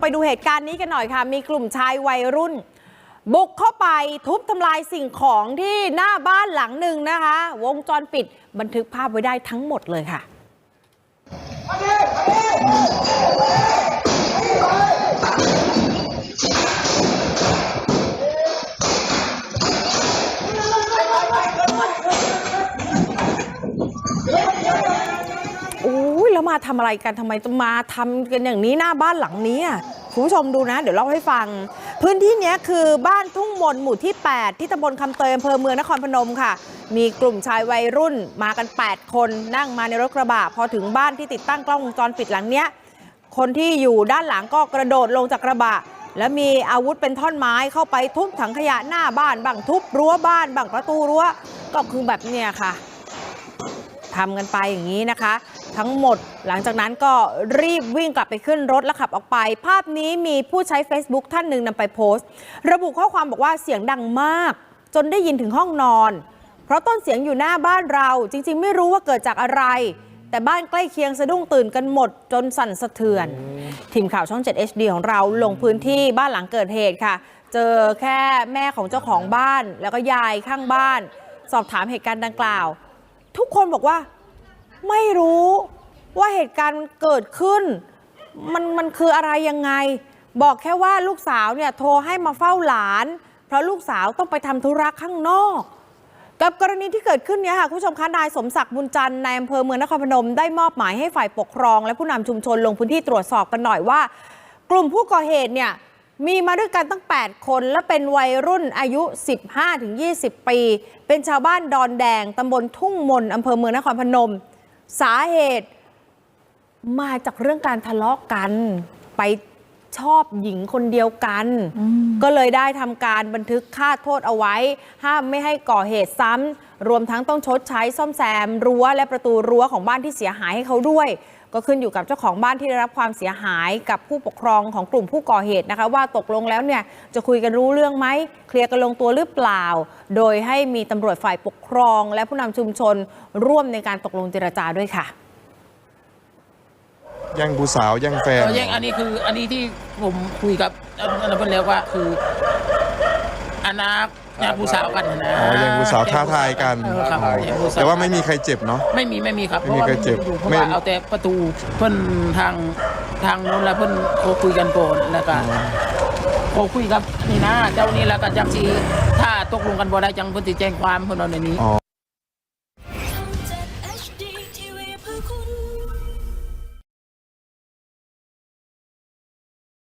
ไปดูเหตุการณ์นี้กันหน่อยค่ะ มีกลุ่มชายวัยรุ่น บุกเข้าไปทุบทำลายสิ่งของที่หน้าบ้านหลังหนึ่งนะคะ วงจรปิดบันทึกภาพไว้ได้ทั้งหมดเลยค่ะ มาทำอะไรกันทำไมมาทำกันอย่างนี้หน้าบ้านหลังนี้คุณผู้ชมดูนะ เดี๋ยวเล่าให้ฟัง พื้นที่นี้คือบ้านทุ่งมนหมู่ที่ 8 ที่ตำบลคำเตยอำเภอเมืองนครพนมค่ะ มีกลุ่มชายวัยรุ่นมากัน 8 คนนั่งมาในรถกระบะพอถึงบ้านที่ติดตั้งกล้องวงจรปิดหลังเนี้ยคนที่อยู่ด้านหลังก็กระโดดลงจากกระบะ แล้วมีอาวุธเป็นท่อนไม้เข้าไปทุบถังขยะหน้าบ้านบังทุบรั้วบ้านบังประตูรั้วก็คือแบบเนี้ยค่ะทำกันไปอย่างนี้นะคะ ทั้งหมด หลังจากนั้นก็รีบวิ่งกลับไปขึ้นรถแล้วขับออกไป ภาพนี้มีผู้ใช้ Facebook ท่านหนึ่งนำไปโพสต์ ระบุข้อความบอกว่าเสียงดังมาก จนได้ยินถึงห้องนอน เพราะต้นเสียงอยู่หน้าบ้านเรา จริง ๆ ไม่รู้ว่าเกิดจากอะไร แต่บ้านใกล้เคียงสะดุ้งตื่นกันหมด จนสั่นสะเทือน ทีมข่าวช่อง 7 HD ของเราลงพื้นที่บ้านหลังเกิดเหตุค่ะ เจอแค่แม่ของเจ้าของบ้าน แล้วก็ยายข้างบ้าน สอบถามเหตุการณ์ดังกล่าว ทุกคนบอกว่า ไม่รู้ว่าเหตุการณ์มันเกิดขึ้น มันมันคืออะไรยังไง บอกแค่ว่าลูกสาวเนี่ยโทรให้มาเฝ้าหลาน เพราะลูกสาวต้องไปทำธุระข้างนอก กับกรณีที่เกิดขึ้นเนี่ยค่ะคุณผู้ชมคะนายสมศักดิ์บุญจันทร์นายอำเภอเมืองนครพนมได้มอบหมายให้ฝ่ายปกครอง และผู้นำชุมชนลงพื้นที่ตรวจสอบกันหน่อยว่า กลุ่มผู้ก่อเหตุเนี่ยมีมาด้วยกันตั้ง 8 คนและเป็นวัยรุ่นอายุ 15-20 ปี เป็นชาวบ้านดอนแดงตำบลทุ่งมนอำเภอเมืองนครพนม สาเหตุมาจากเรื่องการทะเลาะกัน ไป ชอบหญิงคนเดียวกัน ก็เลยได้ทำการบันทึกค่าโทษเอาไว้ ห้ามไม่ให้ก่อเหตุซ้ำรวมทั้งต้องชดใช้ซ่อมแซม รั้วและประตูรั้วของบ้านที่เสียหายให้เขาด้วย ก็ขึ้นอยู่กับเจ้าของบ้านที่ได้รับความเสียหายกับผู้ปกครองของกลุ่มผู้ก่อเหตุนะคะ ว่าตกลงแล้วเนี่ยจะคุยกันรู้เรื่องไหมเคลียร์กันลงตัวหรือเปล่า โดยให้มีตำรวจฝ่ายปกครอง และผู้นำชุมชนร่วมในการตกลงเจรจาด้วยค่ะ ย่งผู้สาวย่งแฟน เราแย่งอันนี้คืออันนี้ที่ผมคุยกับอันนั้นพิ่นแล้วว่าคืออันนัย่งผู้สาวกันนะอ๋อย่งผู้สาวท้าทายกันแต่ว่าไม่มีใครเจ็บเนาะ ไม่มีไม่มีครับไม่มีใครเจ็บเพราะว่าเอาแต่ประตูเพิ่นทางทางโน้นแล้วเพิ่นโคคุยกันก่อนแล้วก็โคคุยกับนี่นะเจ้านี้แล้วก็จังสีถ้าตกลงกันบ่ได้จังเพิ่นสิแจ้งความเพิ่นเอาในนี้ อ๋อ